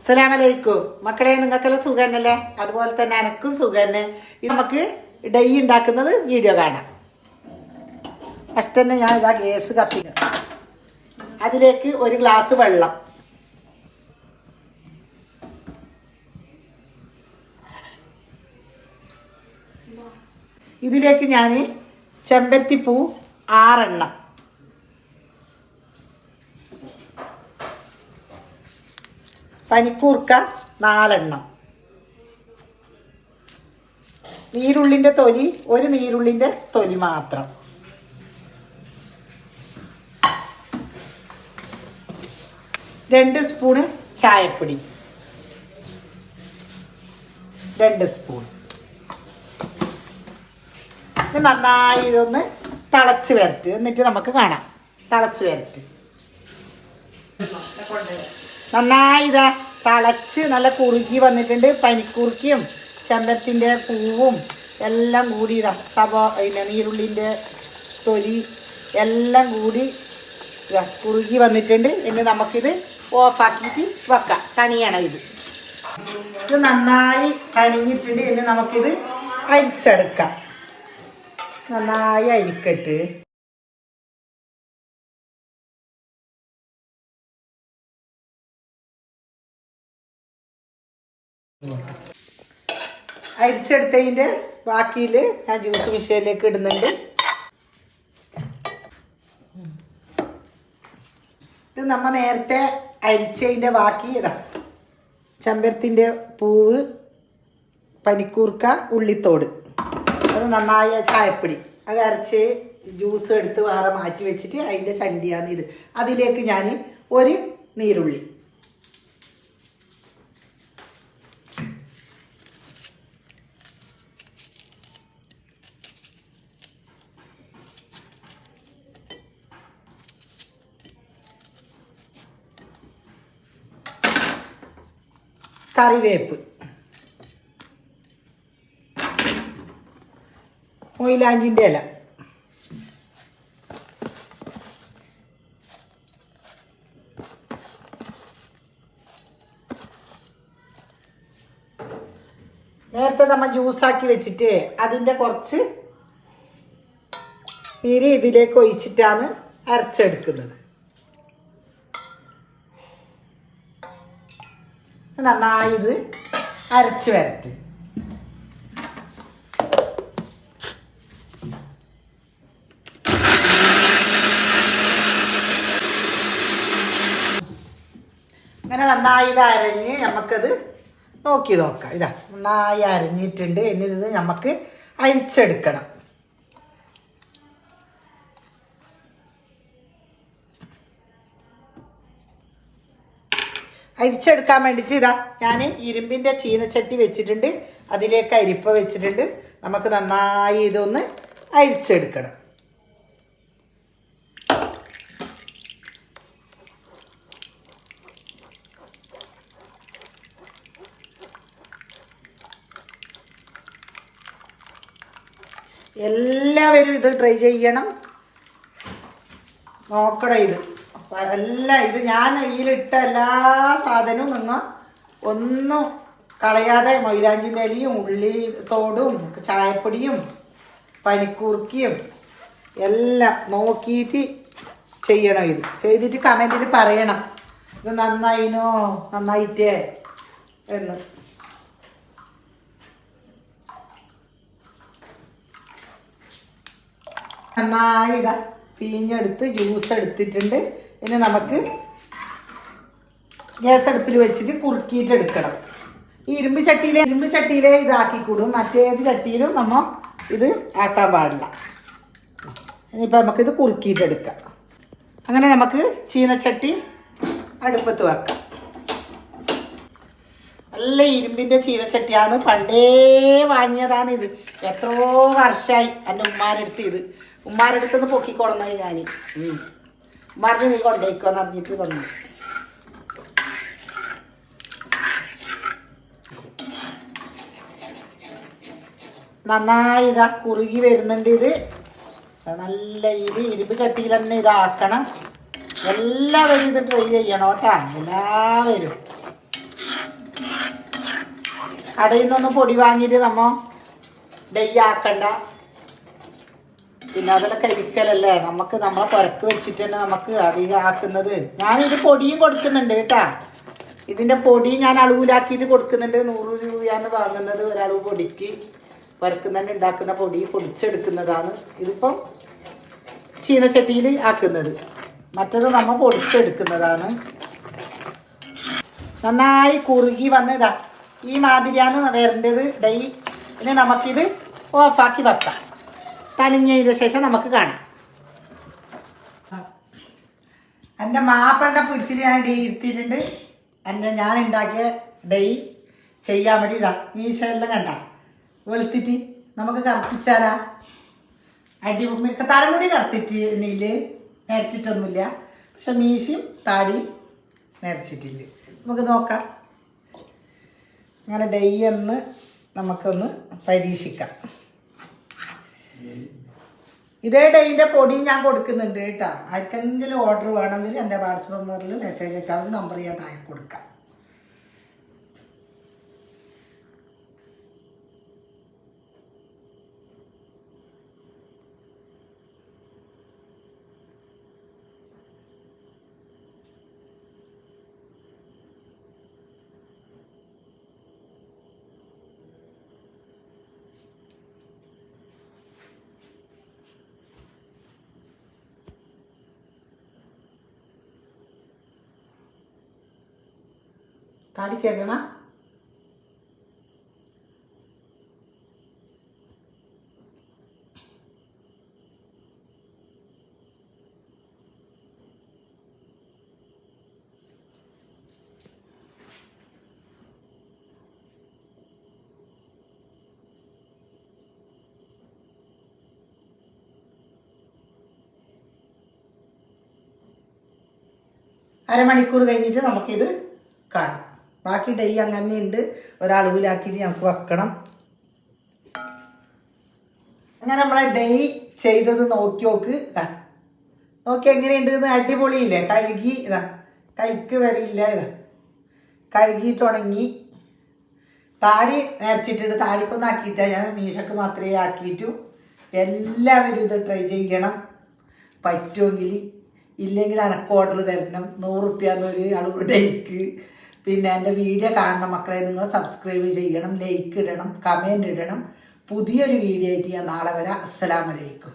അസ്സലാമലൈക്കും. മക്കളെ നിങ്ങൾക്കെല്ലാം സുഖന്നല്ലേ? അതുപോലെ തന്നെ എനക്കും സുഖന്ന്. ഇത് നമുക്ക് ഡൈ ഉണ്ടാക്കുന്നത് വീഡിയോ കാണാം. ഫസ്റ്റ് തന്നെ ഞാൻ ഇതാ ഗ്യാസ് കത്തിക്കും. അതിലേക്ക് ഒരു ഗ്ലാസ് വെള്ളം. ഇതിലേക്ക് ഞാൻ ചെമ്പരത്തിപ്പൂ ആറെണ്ണം. പനിക്കൂർക്ക നാലെണ്ണം. നീരുള്ളിന്റെ തൊലി ഒരു നീരുള്ളിന്റെ തൊലി മാത്രം. രണ്ട് സ്പൂണ് ചായപ്പൊടി. രണ്ട് സ്പൂൺ നന്നായി ഇതൊന്ന് തിളച്ച് വരട്ട്. എന്നിട്ട് നമുക്ക് കാണാം. തിളച്ച് വരട്ട്. നന്നായി ഇതാ തളച്ച് നല്ല കുറുകി വന്നിട്ടുണ്ട്. പനിക്കുറുക്കിയും ചെമ്പരത്തിന്റെ പൂവും എല്ലാം കൂടി ഇതാ സബ പിന്നെ നീരുള്ളിന്റെ തൊലി എല്ലാം കൂടി കുറുകി വന്നിട്ടുണ്ട്. ഇനി നമുക്കിത് ഓഫാക്കിയിട്ട് വെക്കാം. കണിയണം ഇത്. ഇത് നന്നായി കണിഞ്ഞിട്ടുണ്ട്. ഇനി നമുക്കിത് അരിച്ചെടുക്കാം. നന്നായി അരിക്കട്ട്. അരിച്ചെടുത്തതിന്റെ ബാക്കിയിൽ ഞാൻ ജ്യൂസ് മിഷീനിലേക്ക് ഇടുന്നുണ്ട്. ഇത് നമ്മൾ നേരത്തെ അരിച്ചതിന്റെ ബാക്കി ഇതാ ചെമ്പരത്തിന്റെ പൂവ് പനിക്കൂർക്ക ഉള്ളിത്തോട്. അത് നന്നായ ചായപ്പൊടി. അത് അരച്ച് ജ്യൂസ് എടുത്ത് വേറെ മാറ്റി വെച്ചിട്ട് അതിന്റെ ചണ്ടിയാണ് ഇത്. അതിലേക്ക് ഞാൻ ഒരു നീരുള്ളി. കറിവേപ്പ്. മൊയിലാഞ്ചിന്റെ ഇല. നേരത്തെ നമ്മൾ ജ്യൂസാക്കി വെച്ചിട്ട് അതിന്റെ കുറച്ച് നീര് ഇതിലേക്ക് ഒഴിച്ചിട്ടാണ് അരച്ചെടുക്കുന്നത്. നന്നായി ഇത് അരച്ച് വരട്ടെ. അങ്ങനെ നന്നായി ഇത് അരഞ്ഞ് നമുക്കത് നോക്കി നോക്കാം. ഇതാ നന്നായി അരഞ്ഞിട്ടുണ്ട്. ഇനി ഇത് നമുക്ക് അരിച്ചെടുക്കണം. അരിച്ചെടുക്കാൻ വേണ്ടിയിട്ട് ഇതാ ഞാൻ ഇരുമ്പിന്റെ ചീനച്ചട്ടി വെച്ചിട്ടുണ്ട്. അതിലേക്ക് അരിപ്പ വെച്ചിട്ടുണ്ട്. നമുക്ക് നന്നായി ഇതൊന്ന് അരിച്ചെടുക്കണം. എല്ലാവരും ഇത് ട്രൈ ചെയ്യണം. നോക്കണം ഇത്. എല്ലാം ഇത് ഞാൻ ഇതിലിട്ട എല്ലാ സാധനവും നിങ്ങൾ ഒന്നും കളയാതെ മൈലാഞ്ചിന്റെ ഇലയും ഉള്ളി തോടും ചായപ്പൊടിയും പനിക്കൂർക്കിയും എല്ലാം നോക്കിയിട്ട് ചെയ്യണം ഇത്. ചെയ്തിട്ട് കമന്റിൽ പറയണം. ഇത് നന്നായിനോ? നന്നായിട്ടേ? എന്ന്. നന്നായി ഇതാ ജ്യൂസ് എടുത്തിട്ടുണ്ട്. ഇനി നമുക്ക് ഗ്യാസ് അടുപ്പിൽ വെച്ചിട്ട് കുറുക്കിയിട്ട് എടുക്കണം. ഈ ഇരുമ്പ് ചട്ടിയിലെ ഇരുമ്പ് ചട്ടിയിലെ ഇതാക്കിക്കൂടും. മറ്റേത് ചട്ടിയിലും നമ്മൾ ഇത് ആക്കാൻ പാടില്ല. ഇനിയിപ്പോൾ നമുക്കിത് കുറുക്കിയിട്ട് എടുക്കാം. അങ്ങനെ നമുക്ക് ചീനച്ചട്ടി അടുപ്പത്ത് വെക്കാം. നല്ല ഇരുമ്പിന്റെ ചീനച്ചട്ടിയാണ്. പണ്ടേ വാങ്ങിയതാണ് ഇത്. എത്രയോ വർഷമായി എന്റെ ഉമ്മാരെടുത്ത് ഇത്. ഉമ്മാരെടുത്തത് പൊക്കിക്കൊള്ളുന്നത് ഞാൻ ഉമ്മാറിന് നീ കൊണ്ടേക്കോന്ന് അറിഞ്ഞിട്ട് തന്നു നന്നായി ഇതാ കുറുകി വരുന്നുണ്ട് ഇത്. നല്ല ഇത് ഇരുമ്പ് ചട്ടിയിൽ തന്നെ ഇതാക്കണം. എല്ലാവരും ഇത് ട്രൈ ചെയ്യണം കേട്ടാ. എല്ലാവരും. കടയിൽ നിന്നൊന്നും പൊടി വാങ്ങിയിട്ട് നമ്മ ഡൈ ആക്കണ്ട പിന്നെ അതെല്ലാം കഴിക്കലല്ലേ നമുക്ക് നമ്മളെ പുരക്ക് വെച്ചിട്ട് തന്നെ നമുക്ക് അധികം ആക്കുന്നത് ഞാനിത് പൊടിയും കൊടുക്കുന്നുണ്ട് കേട്ടാ. ഇതിന്റെ പൊടി ഞാൻ അളവിലാക്കിയിട്ട് കൊടുക്കുന്നുണ്ട്. നൂറ് രൂപയാണ് വാങ്ങുന്നത് ഒരളവ് പൊടിക്ക്. പുരക്കുന്നുണ്ട് ഉണ്ടാക്കുന്ന പൊടി പൊടിച്ചെടുക്കുന്നതാണ്. ഇതിപ്പം ചീനച്ചട്ടിയിൽ ആക്കുന്നത്. മറ്റത് നമ്മൾ പൊടിച്ചെടുക്കുന്നതാണ്. നന്നായി കുറുകി വന്നതാ ഈ മാതിരിയാണ് വരേണ്ടത്. ഡൈ പിന്നെ നമുക്കിത് ഓഫാക്കി വെക്കാം. തണിഞ്ഞതിന് ശേഷം നമുക്ക് കാണാം. എന്റെ മാപ്പണ്ട പിടിച്ചിട്ട് ഞാൻ ഡേ ഇരുത്തിയിട്ടുണ്ട്. എന്റെ ഞാൻ ഉണ്ടാക്കിയ ഡൈ ചെയ്യാൻ വേണ്ടി ഇതാ മീശയെല്ലാം കണ്ട. വെളുത്തിട്ട് നമുക്ക് കറുപ്പിച്ചാലാ. അടി മിക്ക തലമുടി കറുത്തിട്ട് നെല്ല് നരച്ചിട്ടൊന്നുമില്ല. പക്ഷെ മീശയും താടിയും നരച്ചിട്ടില്ല. നമുക്ക് നോക്കാം. അങ്ങനെ ഡൈ ഒന്ന് നമുക്കൊന്ന് പരീക്ഷിക്കാം. ഇതേ ഡേയിന്റെ പൊടി ഞാൻ കൊടുക്കുന്നുണ്ട് കേട്ടോ. ആർക്കെങ്കിലും ഓർഡർ വേണമെങ്കിൽ എന്റെ വാട്സപ്പ് നമ്പറിൽ മെസ്സേജ് അയച്ചാൽ നമ്പർ ഞാൻ താഴെ കൊടുക്കാം. താടി കേൾക്കണ അരമണിക്കൂർ കഴിഞ്ഞിട്ട് നമുക്കിത് കാണാം. ബാക്കി ഡൈ അങ്ങനെ ഉണ്ട് ഒരളവിലാക്കിയിട്ട് നമുക്ക് വെക്കണം. അങ്ങനെ നമ്മളെ ഡൈ ചെയ്തത് നോക്കി നോക്ക്. നോക്കി എങ്ങനെയുണ്ട് അടിപൊളിയില്ലേ? കഴുകി ഇതാ. കൈക്ക് വരില്ല ഇതാ. കഴുകിയിട്ട് ഉണങ്ങി. താടി നേർച്ചിട്ടുണ്ട് താടിക്കൊന്നും ആക്കിയിട്ട ഞാൻ മീശക്ക് മാത്രമേ ആക്കിയിട്ടു. എല്ലാവരും ഇത് ട്രൈ ചെയ്യണം. പറ്റുമെങ്കിൽ ഇല്ലെങ്കിൽ അനക്ക് ഓർഡർ തരണം. നൂറ് റുപ്യാന്നൊരു അളവ് ഡേക്ക് പിന്നെ എന്റെ വീഡിയോ കാണുന്ന മക്കളെ നിങ്ങൾ സബ്സ്ക്രൈബ് ചെയ്യണം ലൈക്ക് ഇടണം കമന്റ് ഇടണം. പുതിയൊരു വീഡിയോ ആയിട്ട് ഞാൻ നാളെ വരാം. അസ്സലാമലൈക്കും